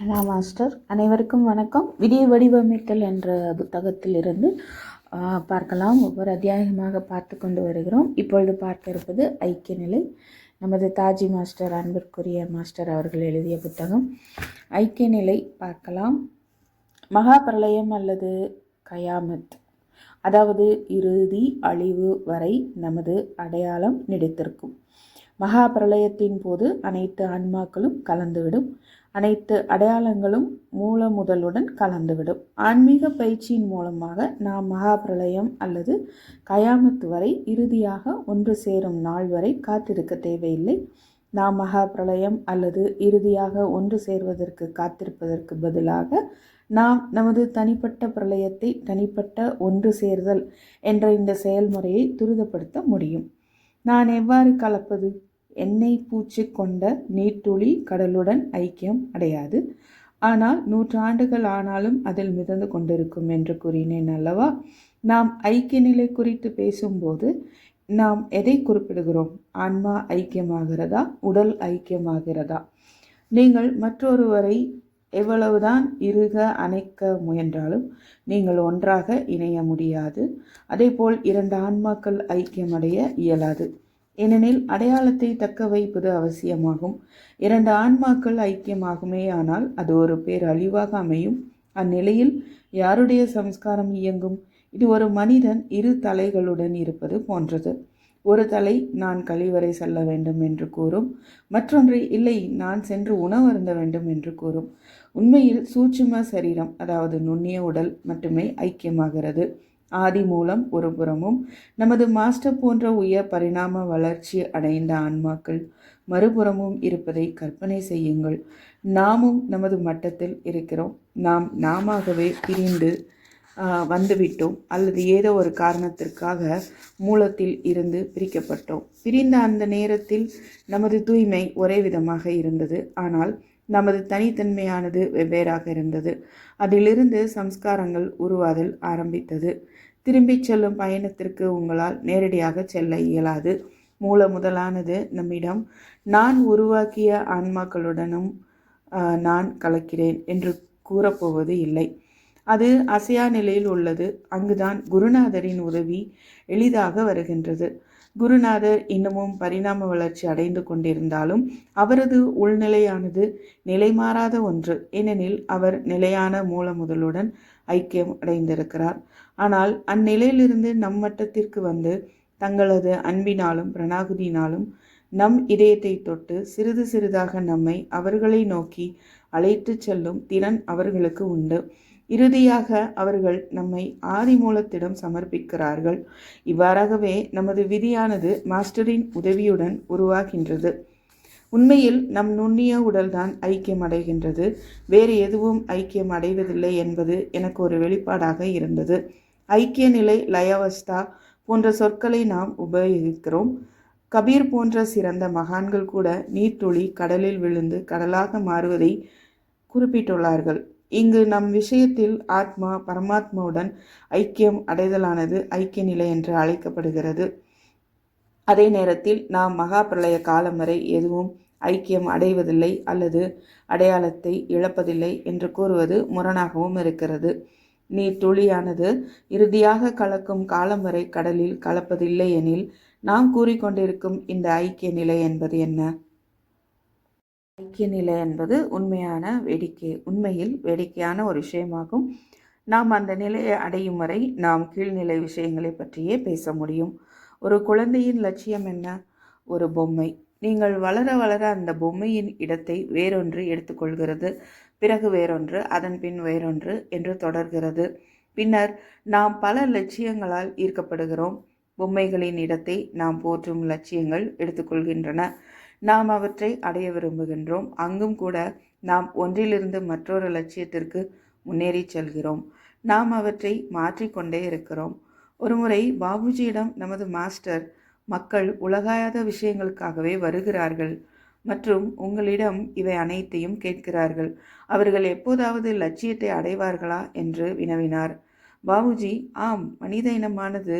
Hello master. அனைவருக்கும் வணக்கம். விடிய வடிவமைத்தல் என்ற புத்தகத்திலிருந்து பார்க்கலாம். ஒவ்வொரு அத்தியாயமாக பார்த்து கொண்டு வருகிறோம். இப்பொழுது பார்க்க இருப்பது ஐக்கிய நிலை. நமது தாஜி மாஸ்டர் அன்பிற்குரிய மாஸ்டர் அவர்கள் எழுதிய புத்தகம். ஐக்கிய நிலை பார்க்கலாம். மகாபிரளயம் அல்லது கயாமத். அதாவது இறுதி அழிவு வரை நமது அடையாளம் நீடித்திருக்கும். மகாபிரளயத்தின் போது அனைத்து ஆன்மாக்களும் கலந்துவிடும். அனைத்து அடையாளங்களும் மூல முதலுடன் கலந்துவிடும். ஆன்மீக பயிற்சியின் மூலமாக நாம் மகா பிரளயம் அல்லது கயாமத்து வரை இறுதியாக ஒன்று சேரும் நாள் வரை காத்திருக்க தேவையில்லை. நாம் மகா பிரளயம் அல்லது இறுதியாக ஒன்று சேர்வதற்கு காத்திருப்பதற்கு பதிலாக நாம் நமது தனிப்பட்ட பிரளயத்தை தனிப்பட்ட ஒன்று சேர்தல் என்ற இந்த செயல்முறையை துரிதப்படுத்த முடியும். நான் எவ்வாறு கலப்பது? எண்ணெய் பூச்சி கொண்ட நீர்த்துளி கடலுடன் ஐக்கியம் அடையாது. ஆனால் நூற்றாண்டுகள் ஆனாலும் அதில் மிதந்து கொண்டிருக்கும் என்று கூறினேன் அல்லவா? நாம் ஐக்கிய நிலை குறித்து பேசும்போது நாம் எதை குறிப்பிடுகிறோம்? ஆன்மா ஐக்கியமாகிறதா? உடல் ஐக்கியமாகிறதா? நீங்கள் மற்றொருவரை எவ்வளவுதான் இறுக அணைக்க முயன்றாலும் நீங்கள் ஒன்றாக இணைய முடியாது. அதேபோல் இரண்டு ஆன்மாக்கள் ஐக்கியமடைய இயலாது. ஏனெனில் அடையாளத்தை தக்க வைப்பது அவசியமாகும். இரண்டு ஆன்மாக்கள் ஐக்கியமாகுமே ஆனால் அது ஒரு பேர் அழிவாக அமையும். அந்நிலையில் யாருடைய சம்ஸ்காரம் இயங்கும்? இது ஒரு மனிதன் இரு தலைகளுடன் இருப்பது போன்றது. ஒரு தலை நான் கழிவறை செல்ல வேண்டும் என்று கூறும். மற்றொன்று இல்லை நான் சென்று உணவருந்த வேண்டும் என்று கூறும். உண்மையில் சூட்சும சரீரம் அதாவது நுண்ணிய உடல் மட்டுமே ஐக்கியமாகிறது. ஆதி மூலம் ஒரு புறமும் நமது மாஸ்டர் போன்ற உயர் பரிணாம வளர்ச்சி அடைந்த ஆன்மாக்கள் மறுபுறமும் இருப்பதை கற்பனை செய்யுங்கள். நாமும் நமது மட்டத்தில் இருக்கிறோம். நாம் நாமாகவே பிரிந்து வந்துவிட்டோம். அல்லது ஏதோ ஒரு காரணத்திற்காக மூலத்தில் இருந்து பிரிக்கப்பட்டோம். பிரிந்த அந்த நேரத்தில் நமது தூய்மை ஒரே விதமாக இருந்தது. ஆனால் நமது தனித்தன்மையானது வெவ்வேறாக இருந்தது. அதிலிருந்து சம்ஸ்காரங்கள் உருவாதல் ஆரம்பித்தது. திரும்பிச் செல்லும் பயணத்திற்கு உங்களால் நேரடியாக செல்ல இயலாது. மூல முதலானது நம்மிடம் நான் உருவாக்கிய ஆன்மாக்களுடனும் நான் கலக்கிறேன் என்று கூறப்போவது இல்லை. அது அசையா நிலையில் உள்ளது. அங்குதான் குருநாதரின் உதவி எளிதாக வருகின்றது. குருநாதர் இன்னமும் பரிணாம வளர்ச்சி அடைந்து கொண்டிருந்தாலும் அவரது உள்நிலையானது நிலைமாறாத ஒன்று. ஏனெனில் அவர் நிலையான மூல முதலுடன் ஐக்கியம் அடைந்திருக்கிறார். ஆனால் அந்நிலையிலிருந்து நம் மட்டத்திற்கு வந்து தங்களது அன்பினாலும் பிரணாகுதியினாலும் நம் இதயத்தை தொட்டு சிறிது சிறிதாக நம்மை அவர்களை நோக்கி அழைத்துச் செல்லும் திறன் அவர்களுக்கு உண்டு. இறுதியாக அவர்கள் நம்மை ஆதி மூலத்திடம் சமர்ப்பிக்கிறார்கள். இவ்வாறாகவே நமது விதியானது மாஸ்டரின் உதவியுடன் உருவாகின்றது. உண்மையில் நம் நுண்ணிய உடல்தான் ஐக்கியம் அடைகின்றது வேறு எதுவும் ஐக்கியம் அடைவதில்லை என்பது எனக்கு ஒரு வெளிப்பாடாக இருந்தது. ஐக்கிய நிலை லயாவஸ்தா போன்ற சொற்களை நாம் உபயோகிக்கிறோம். கபீர் போன்ற சிறந்த மகான்கள் கூட நீர்த்துளி கடலில் விழுந்து கடலாக மாறுவதை குறிப்பிட்டுள்ளார்கள். இங்கு நம் விஷயத்தில் ஆத்மா பரமாத்மாவுடன் ஐக்கியம் அடைதலானது ஐக்கிய நிலை என்று அழைக்கப்படுகிறது. அதே நேரத்தில் நாம் மகா பிரளய காலம் வரை எதுவும் ஐக்கியம் அடைவதில்லை அல்லது அடையாளத்தை இழப்பதில்லை என்று கூறுவது முரணாகவும் இருக்கிறது. நீர் துளியானது இறுதியாக கலக்கும் காலம் வரை கடலில் கலப்பதில்லை எனில் நாம் கூறிக்கொண்டிருக்கும் இந்த ஐக்கிய நிலை என்பது என்ன? ஐக்கிய நிலை என்பது உண்மையான வேடிக்கை உண்மையில் வேடிக்கையான ஒரு விஷயமாகும். நாம் அந்த நிலையை அடையும் வரை நாம் கீழ்நிலை விஷயங்களை பற்றியே பேச முடியும். ஒரு குழந்தையின் லட்சியம் என்ன? ஒரு பொம்மை. நீங்கள் வளர வளர அந்த பொம்மையின் இடத்தை வேறொன்று எடுத்துக்கொள்கிறது பிறகு வேறொன்று அதன் பின் வேறொன்று என்று தொடர்கிறது. பின்னர் நாம் பல லட்சியங்களால் ஈர்க்கப்படுகிறோம். பொம்மைகளின் இடத்தை நாம் போற்றும் லட்சியங்கள் எடுத்துக்கொள்கின்றன. நாம் அவற்றை அடைய விரும்புகின்றோம். அங்கும் கூட நாம் ஒன்றிலிருந்து மற்றொரு லட்சியத்திற்கு முன்னேறி செல்கிறோம். நாம் அவற்றை மாற்றிக்கொண்டே இருக்கிறோம். ஒருமுறை பாபுஜியிடம் நமது மாஸ்டர் மக்கள் உலகாயாத விஷயங்களுக்காகவே வருகிறார்கள் மற்றும் உங்களிடம் இவை அனைத்தையும் கேட்கிறார்கள். அவர்கள் எப்போதாவது லட்சியத்தை அடைவார்களா? என்று வினவினார். பாபுஜி ஆம் மனித இனமானது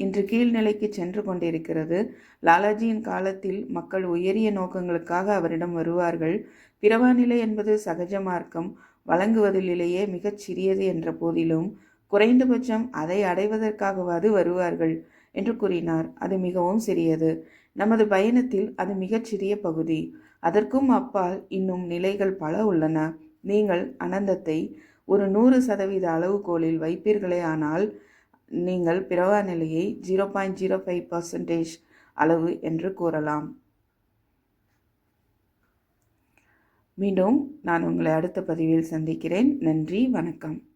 இன்று கீழ்நிலைக்கு சென்று கொண்டிருக்கிறது. லாலாஜியின் காலத்தில் மக்கள் உயரிய நோக்கங்களுக்காக அவரிடம் வருவார்கள். பிறவாநிலை என்பது சகஜ மார்க்கம். வழங்குவதிலேயே மிகச் சிறியது என்ற போதிலும் குறைந்தபட்சம் அதை அடைவதற்காகவாது வருவார்கள் என்று கூறினார். அது மிகவும் சிறியது. நமது பயணத்தில் அது மிகச் சிறிய பகுதி. அதற்கும் அப்பால் இன்னும் நிலைகள் பல உள்ளன. நீங்கள் அனந்தத்தை ஒரு நூறு சதவீத அளவுகோலில் வைப்பீர்களே ஆனால் நீங்கள் பிறவா நிலையை zero point zero five percentage அளவு என்று கூறலாம். மீண்டும் நான் உங்களை அடுத்த பதிவில் சந்திக்கிறேன். நன்றி வணக்கம்.